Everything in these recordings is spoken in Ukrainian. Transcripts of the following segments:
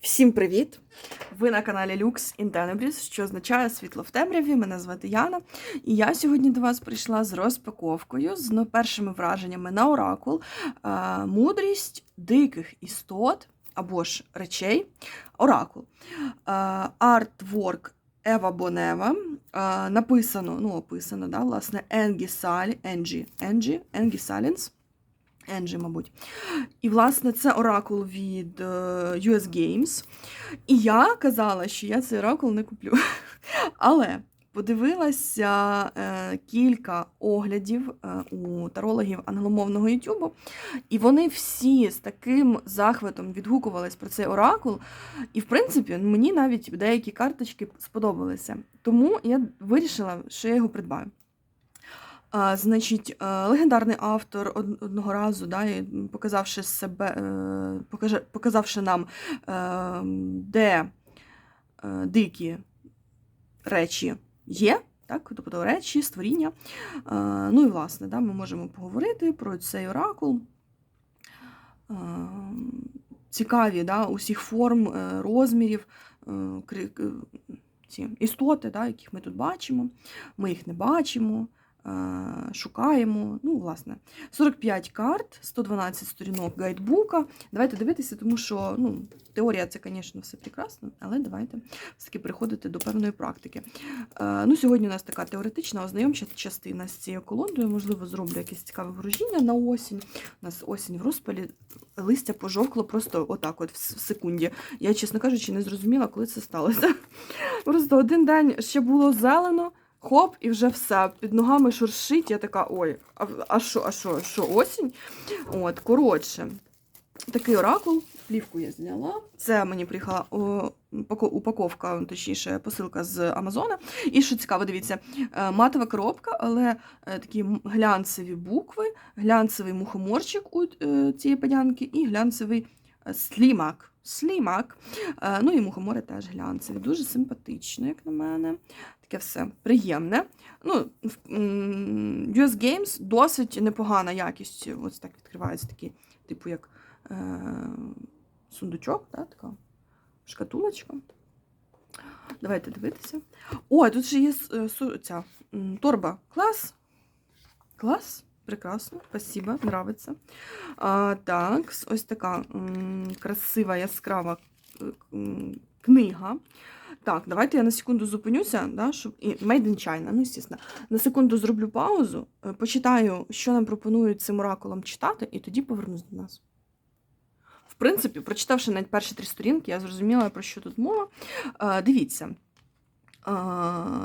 Всім привіт! Ви на каналі Lux in що означає світло в темряві. Мене звати Яна, і я сьогодні до вас прийшла з розпаковкою, з ну, першими враженнями на оракул, е, мудрість диких істот або ж речей. Оракул. Е, Артворк Ева Бонева. Е, Написано, ну, описано, да, власне, Енгі Салі, Енджі, Енджі, Енгі Салінс. Енджі, мабуть. І, власне, це оракул від е, US Games. І я казала, що я цей оракул не куплю. Але подивилася е, кілька оглядів е, у тарологів англомовного Ютубу, і вони всі з таким захватом відгукувались про цей оракул. І, в принципі, мені навіть деякі карточки сподобалися. Тому я вирішила, що я його придбаю. А, значить, е, легендарний автор одного разу, да, показавши себе, е, показавши нам, е, де дикі речі є, так, тобто речі, створіння. Ну і власне, да, ми можемо поговорити про цей оракул. Цікаві да, усіх форм, розмірів, ці істоти, да, яких ми тут бачимо. Ми їх не бачимо шукаємо. Ну, власне, 45 карт, 112 сторінок гайдбука. Давайте дивитися, тому що ну, теорія це, звісно, все прекрасно, але давайте все-таки приходити до певної практики. Е, Ну, Сьогодні у нас така теоретична ознайомча частина з цією колодою. Можливо, зроблю якесь цікаве ворожіння на осінь. У нас осінь в розпалі, листя пожовкло просто отак, от в секунді. Я, чесно кажучи, не зрозуміла, коли це сталося. Просто один день ще було зелено. Хоп, і вже все. Під ногами шуршить. Я така, ой, а, що, а що, що, осінь? От, коротше, такий оракул. Плівку я зняла. Це мені приїхала упаковка, точніше, посилка з Амазона. І що цікаво, дивіться, е, матова коробка, але е, такі глянцеві букви, глянцевий мухоморчик у е, цієї панянки і глянцевий слімак. Слімак. Е, Ну і мухомори теж глянцеві. Дуже симпатично, як на мене. Таке все приємне. Ну, US Games досить непогана якість. Ось так відкривається такий, типу, як е, сундучок, да, така шкатулочка. Давайте дивитися. О, тут же є е, ця торба. Клас. Клас. Прекрасно, спасибо, нравиться. А, так, ось така красива, яскрава е, книга. Так, давайте я на секунду зупинюся, да, щоб... і Made in China, ну, звісно. На секунду зроблю паузу, е, почитаю, що нам пропонують цим оракулом читати, і тоді повернусь до нас. В принципі, прочитавши навіть перші три сторінки, я зрозуміла, про що тут мова. Е, дивіться. Е,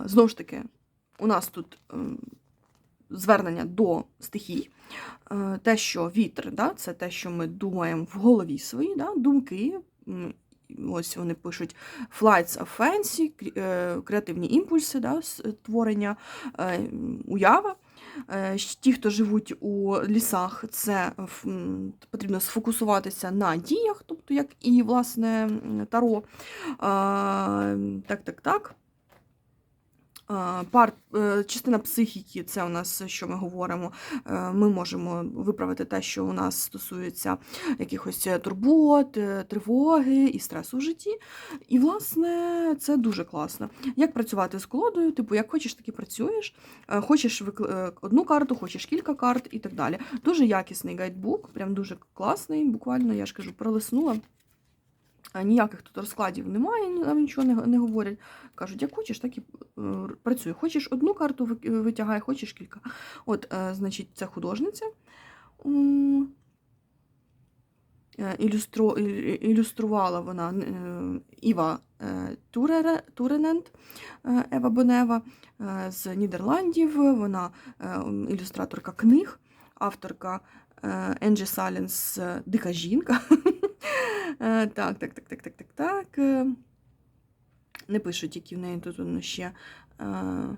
знову ж таки, у нас тут е, звернення до стихій. Е, те, що вітер, да, це те, що ми думаємо в голові свої, да, думки. Ось вони пишуть flights of fancy, е, креативні імпульси, да, створення, е, уява. Ті, хто живуть у лісах, це потрібно сфокусуватися на діях, тобто як і власне таро. Так, так, так. А, Пар, е, частина психіки, це у нас, що ми говоримо, е, ми можемо виправити те, що у нас стосується якихось турбот, е, тривоги і стресу в житті. І, власне, це дуже класно. Як працювати з колодою? Типу, як хочеш, так і працюєш. Е, Хочеш е, одну карту, хочеш кілька карт і так далі. Дуже якісний гайдбук, прям дуже класний. Буквально, я ж кажу, пролиснула. А Ніяких тут розкладів немає, нам нічого не, не говорять. Кажуть, як хочеш, так і е, працює. Хочеш одну карту витягай, хочеш кілька. От, е, значить, це художниця. М, е, Ілюстро, ілюструвала вона е, Іва е, Туренент, е, Ева Бонева е, з Нідерландів. Вона е, ілюстраторка книг, авторка е, Енджі Салінс е, Дика жінка. Е, Так, так, так, так, так, так, так. Е, Не пишуть, які в неї тут ще. е,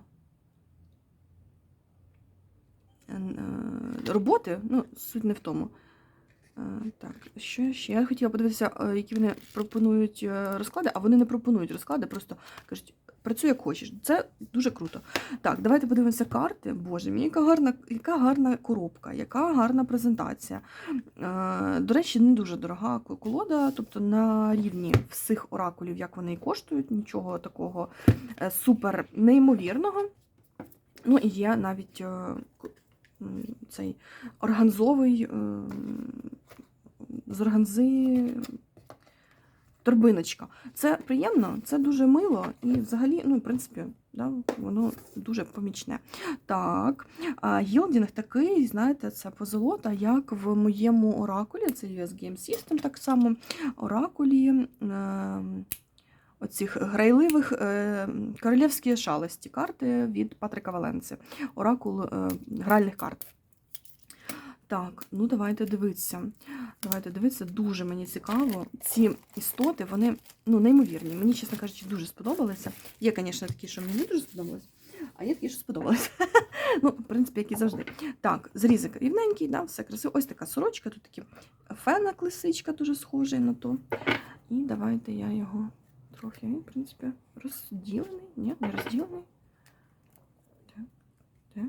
Роботи, ну, суть не в тому. Так, що ще? Я хотіла подивитися, які вони пропонують розклади, а вони не пропонують розклади, просто кажуть, працюй як хочеш. Це дуже круто. Так, давайте подивимося карти. Боже мій, яка гарна, яка гарна коробка, яка гарна презентація. Е, До речі, не дуже дорога колода, тобто на рівні всіх оракулів, як вони і коштують, нічого такого е, супер неймовірного. Ну і є навіть е, цей органзовий е, з органзи торбиночка. Це приємно, це дуже мило і взагалі, ну, в принципі, да, воно дуже помічне. Так, гілдінг такий, знаєте, це позолота, як в моєму оракулі, це US Game System, так само оракулі. Е, Оцих грайливих е, королівські шалості карти від Патрика Валенци. Оракул е, гральних карт. Так, ну давайте дивитися. Давайте дивитися, дуже мені цікаво. Ці істоти, вони ну, неймовірні. Мені, чесно кажучи, дуже сподобалися. Є, звісно, такі, що мені не дуже сподобалися, а є такі, що сподобалися. ну, в принципі, як і завжди. Так, зрізик рівненький, да, все красиво. Ось така сорочка, тут такі фенок лисичка, дуже схожий на то. І давайте я його трохи, в принципі, розділений. Ні, не розділений. Так, так.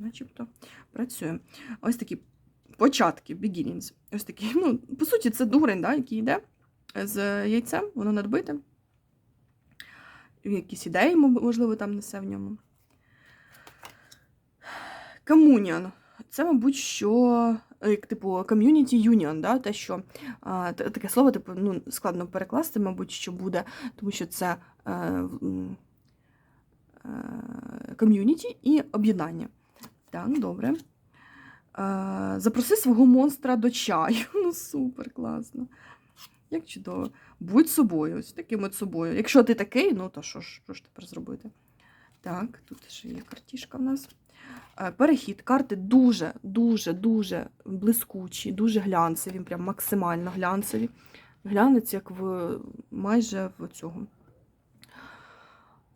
Начебто працює. Ось такі початки, beginnings. Ось такі, ну, по суті, це дурень, да, який йде з яйцем, воно надбите. Якісь ідеї, можливо, там несе в ньому. Комуніон. Це, мабуть, що як типу community union, да? те, що а, таке слово, типу, ну, складно перекласти, мабуть, що буде, тому що це е, м, е, ком'юніті і об'єднання. Так, добре. Е, запроси свого монстра до чаю. Ну, супер, класно. Як чудово. Будь собою, ось таким от собою. Якщо ти такий, ну то що ж, що ж тепер зробити? Так, тут ще є картішка в нас. Е, Перехід. Карти дуже, дуже, дуже блискучі, дуже глянцеві, прям максимально глянцеві. Глянець, як в майже в цього.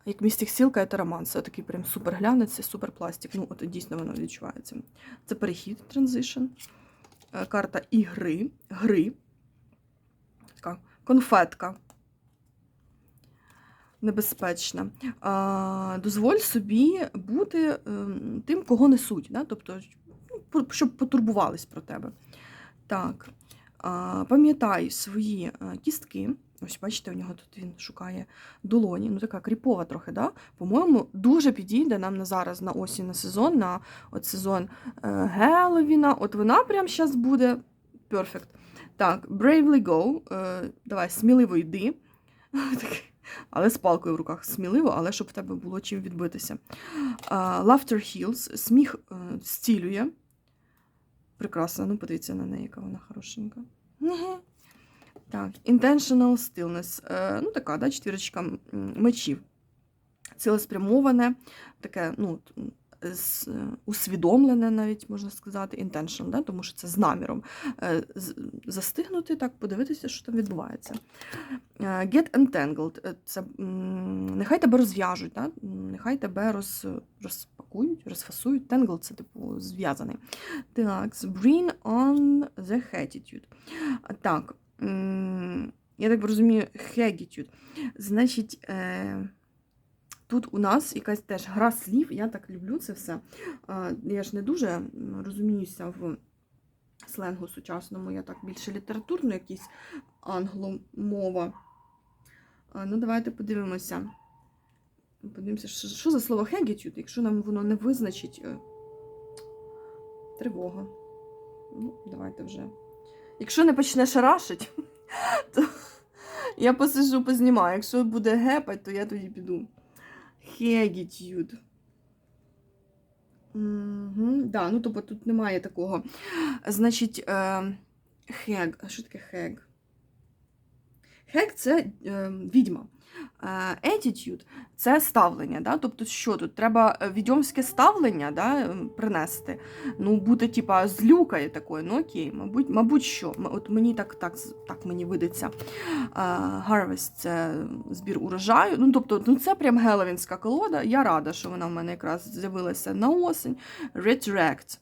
Як містик сілка і роман. Це такий прям супер глянець, супер пластик. Ну, от дійсно воно відчувається. Це перехід, транзишн. Е, Карта ігри, гри. Така конфетка. Небезпечна. А, дозволь собі бути ем, тим, кого несуть. Да? Тобто, ну, щоб потурбувались про тебе. Так. Пам'ятай свої е, кістки. Ось, бачите, у нього тут він шукає долоні. Ну, така кріпова трохи, да? По-моєму, дуже підійде нам на зараз на осінь, на сезон, на от сезон е, Геловіна. От вона прямо зараз буде перфект. Так, Bravely Go. Е, давай, сміливо йди. Але з палкою в руках сміливо, але щоб в тебе було чим відбитися. Laughter Heals. Сміх е, зцілює. Прекрасно, ну подивіться на неї, яка вона хорошенька. Так, Intentional Stillness. Е, ну, така, да, четвірочка мечів. Цілеспрямоване, таке, ну, е, усвідомлене, навіть можна сказати, intention, да, тому що це з наміром. Е, застигнути, так, подивитися, що там відбувається. Get entangled. Це нехай тебе розв'яжуть, да? нехай тебе роз, розпакують, розфасують. Tangled – це типу зв'язаний. Так, bring on the attitude. Так, я так розумію, hagitude. Значить, е, тут у нас якась теж гра слів, я так люблю це все. Я ж не дуже розуміюся в сленгу сучасному, я так більше літературно, якісь англомова. Ну, давайте подивимося. Подивимося, що, за слово hagitude, якщо нам воно не визначить е, тривога. Ну, давайте вже. Якщо не почне шарашить, то я посижу, познімаю. Якщо буде гепать, то я тоді піду. Хегітюд. Угу, да, ну тобто тут немає такого. Значить, е, хег. А що таке хег? Хег це е, відьма. Е, Attitude – це ставлення. Да? Тобто, що тут? Треба е, відьомське ставлення да, ем, принести. Ну, бути, типа, злюкою такою, ну окей, мабуть, мабуть, що. От мені так, так, так мені видиться. Е, Harvest – це збір урожаю. Ну, тобто, ну, це прям геловінська колода. Я рада, що вона в мене якраз з'явилася на осінь. Retract.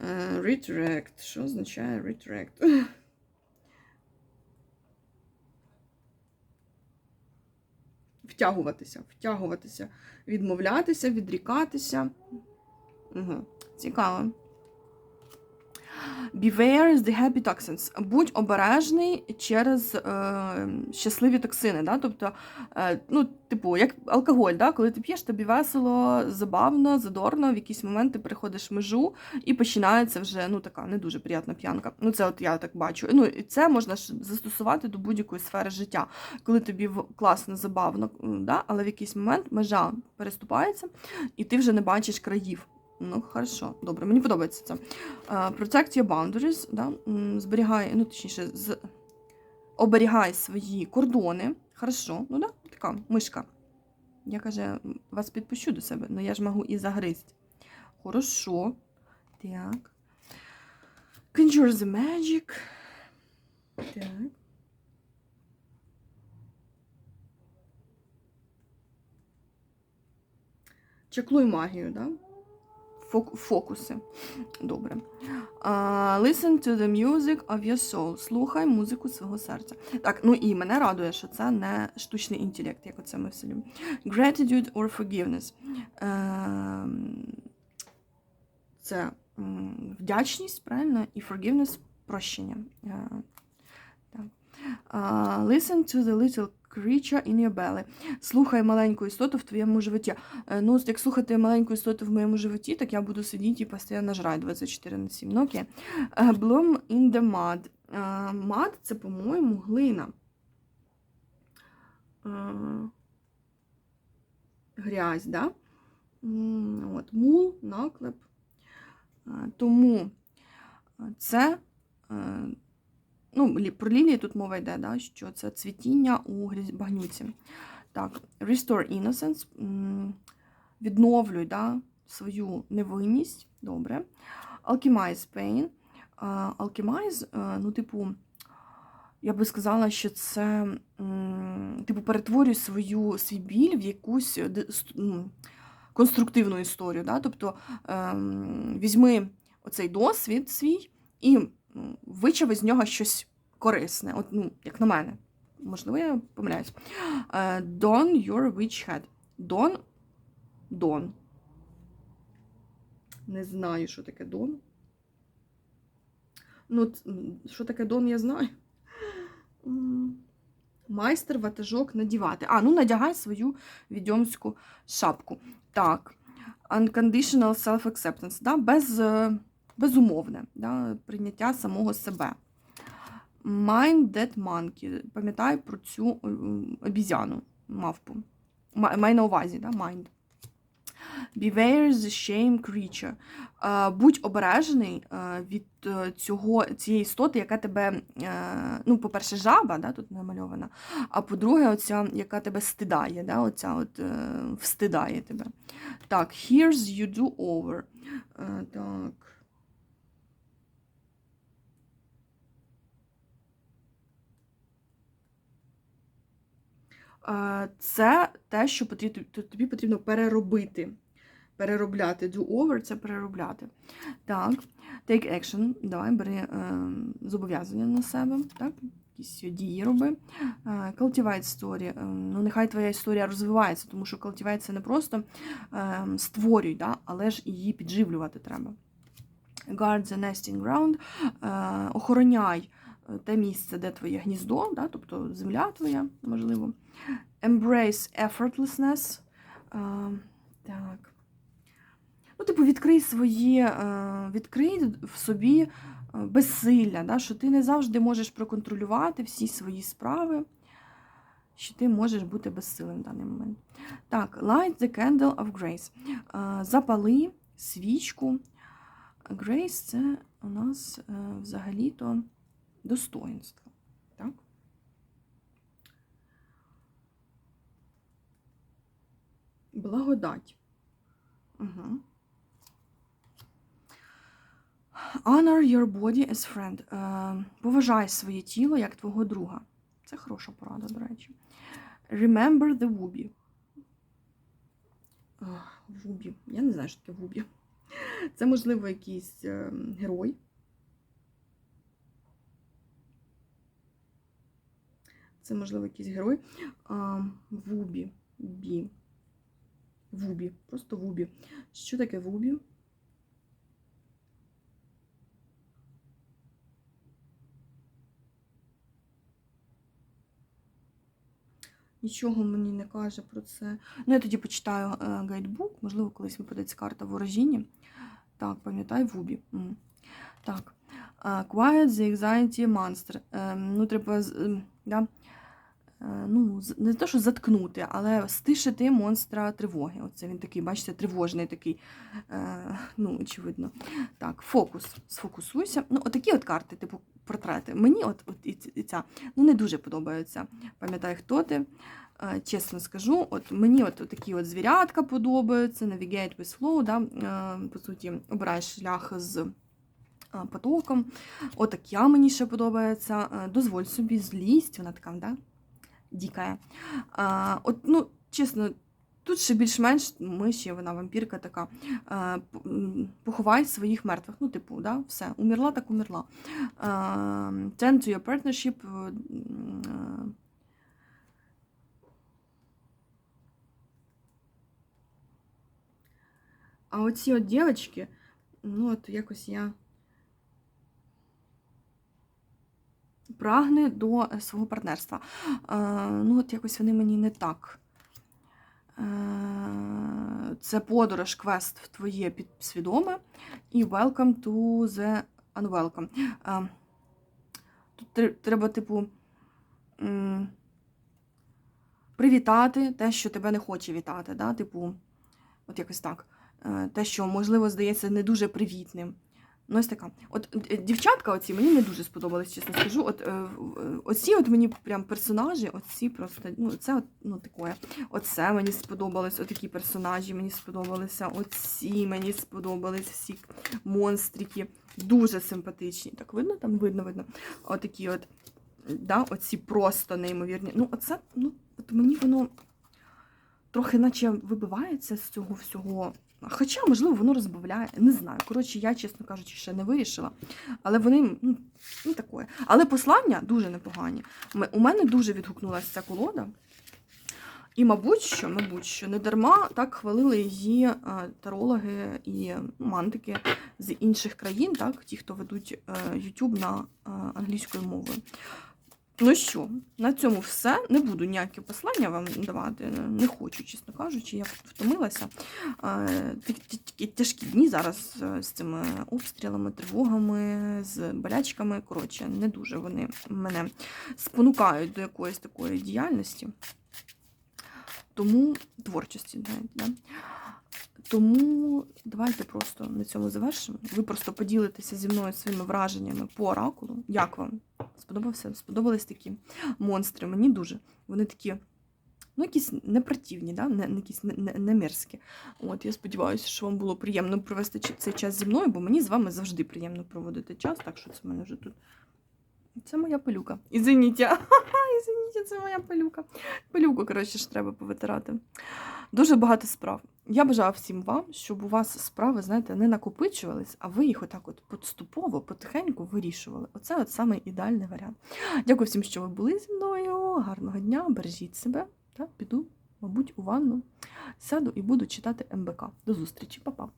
Е, Retract. Що означає retract? втягуватися, втягуватися, відмовлятися, відрікатися. Угу. Цікаво. Beware the happy toxins. Будь обережний через е, щасливі токсини. Да? Тобто, е, ну, типу, як алкоголь, да? коли ти п'єш, тобі весело, забавно, задорно, в якийсь момент ти переходиш межу і починається вже ну, така не дуже приятна п'янка. Ну, це от я так бачу. Ну, і це можна застосувати до будь-якої сфери життя, коли тобі класно, забавно, да? але в якийсь момент межа переступається, і ти вже не бачиш країв. Ну, хорошо, добре, мені подобається це. Protect your boundaries, да? зберігай, ну точніше, з... оберігай свої кордони. Хорошо, ну да, така мишка. Я каже, вас підпущу до себе, але я ж можу і загризти. Хорошо. Так. Conjure the magic. Так. Чеклуй магію, да? Фок- фокуси. Добре. Uh, listen to the music of your soul. Слухай музику свого серця. Так, ну і мене радує, що це не штучний інтелект, як оце ми все любимо. Gratitude or forgiveness. Ем, це вдячність, правильно, і forgiveness прощення. Е, так. Uh, listen to the little creature in your belly. Слухай маленьку істоту в твоєму животі. Е, Ну, як слухати маленьку істоту в моєму животі, так я буду сидіти і постійно жрати 24 на 7. Ну, окей. Е, Bloom in the mud. Е, Mud – це, по-моєму, глина. Е, Грязь, да? От, мул, наклеп. Е, Тому це. Ну, про лілії тут мова йде, да, що це цвітіння у багнюці. Так, restore innocence. Відновлюй да, свою невинність. Добре. Alchemize pain. Alchemize, е, ну, типу, я би сказала, що це, типу, перетворюй свою, свій біль в якусь м, конструктивну історію. Да? Тобто ем, візьми оцей досвід свій і м, вичави з нього щось корисне, от, ну, як на мене. Можливо, я помиляюсь. Е, Don your witch head. Don. Don. Не знаю, що таке Don. Ну, що таке Don, я знаю. Майстер ватажок надівати. А, ну надягай свою відьомську шапку. Так. Unconditional self-acceptance. Да? Без, е, безумовне да? прийняття самого себе. Mind that monkey. Пам'ятай про цю е, обізяну, мавпу. Ма- Май на увазі, да? Mind. Beware the shame creature. Е, Будь обережений е, від е, цього, цієї істоти, яка тебе, е, ну, по-перше, жаба, да, тут намальована, а по-друге, оця, яка тебе стидає, да, оця от, е, встидає тебе. Так, here's you do over. Е, Так. Це те, що потрібно, тобі потрібно переробити. Переробляти. Do over це переробляти. Так. Take action. Давай, бери е, зобов'язання на себе. Так? Якісь дії роби. Е, Cultivate story. Е, Ну, нехай твоя історія розвивається, тому що cultivate це не просто е, створюй, да? але ж її підживлювати треба. Guard the nesting ground. Е, Охороняй те місце, де твоє гніздо, да? тобто земля твоя, можливо. Embrace effortlessness. Е, Так. Ну, типу, відкрий свої, е, відкрий в собі е, безсилля, да? що ти не завжди можеш проконтролювати всі свої справи, що ти можеш бути безсилим в даний момент. Так, light the candle of grace. Е, Запали свічку. Grace це у нас взагалі-то достоинство. Так? Благодать. Угу. Honor your body as friend. Е, поважай своє тіло як твого друга. Це хороша порада, до речі. Remember the wubі. Вубі. Я не знаю, що таке вубі. Це, можливо, якийсь е, герой. Це, можливо, якийсь герой. А, Вубі. Бі. Вубі. Просто вубі. Що таке вубі? Нічого мені не каже про це. Ну, я тоді почитаю е, гайдбук, можливо, колись випадеться карта ворожіння. Так, пам'ятай Вубі. Так. Quiet the Anxiety Monster. Е, Ну, треба. ем, Да? Е, Ну, не те, що заткнути, але стишити монстра тривоги. Оце він такий, бачите, тривожний такий. Е, Ну, очевидно. Так, фокус. Сфокусуйся. Ну, отакі от карти, типу портрети. Мені от, от і ця ну, не дуже подобаються. Пам'ятай, хто ти. Е, Чесно скажу, от мені от такі от звірятка подобаються, Navigate with Flow, да, по суті, обираєш шлях з потоком. Отака мені ще подобається. Дозволь собі злість, вона така, да? Дікає. А, от, ну, чесно, тут ще більш-менш ми ще вона вампірка така. Поховай своїх мертвих. Ну, типу, да, все, умерла, так умерла. Е, Tend to your partnership. е, А оці от дівчатки, ну от якось я прагне до е, свого партнерства. Е, ну, от якось вони мені не так. Е, це подорож, квест в твоє підсвідоме і welcome to the unwelcome. Тут треба, типу, привітати те, що тебе не хоче вітати. Да? Типу, от якось так. Те, що, можливо, здається не дуже привітним. Ну, ось така. От е, дівчатка, оці мені не дуже сподобались, чесно скажу. От е, е, оці от мені прям персонажі, оці просто, ну, це от, ну, таке. Оце мені сподобалось, отакі персонажі мені сподобалися, оці мені сподобались всі монстрики. Дуже симпатичні. Так видно, там видно, видно. Отакі от, да, оці просто неймовірні. Ну, оце, ну, от мені воно трохи наче вибивається з цього всього. Хоча, можливо, воно розбавляє, не знаю. Коротше, я, чесно кажучи, ще не вирішила. Але вони ну, ну таке. Але послання дуже непогані. У мене дуже відгукнулася ця колода. І, мабуть, що, мабуть, що не дарма так хвалили її е, тарологи і мантики з інших країн, так, ті, хто ведуть е, YouTube на е, англійською мовою. Ну що, на цьому все. Не буду ніякі послання вам давати. Не хочу, чесно кажучи, я втомилася. Тяжкі дні зараз е, з цими обстрілами, тривогами, з болячками. Коротше, не дуже вони мене спонукають до якоїсь такої діяльності. Тому творчості, навіть, да? Тому давайте просто на цьому завершимо. Ви просто поділитеся зі мною своїми враженнями по оракулу. Як вам? Сподобався? Сподобались такі монстри? Мені дуже. Вони такі, ну, якісь непротивні, да? не, якісь не, не, не мерзкі. От, я сподіваюся, що вам було приємно провести цей час зі мною, бо мені з вами завжди приємно проводити час, так що це в мене вже тут. Це моя пилюка. Ізвиніть, Ізвиніть, це моя пилюка. Пилюку, коротше, ж треба повитирати. Дуже багато справ. Я бажаю всім вам, щоб у вас справи, знаєте, не накопичувались, а ви їх отак от поступово, потихеньку вирішували. Оце от саме ідеальний варіант. Дякую всім, що ви були зі мною. Гарного дня, бережіть себе. Та піду, мабуть, у ванну. Сяду і буду читати МБК. До зустрічі, Па-па.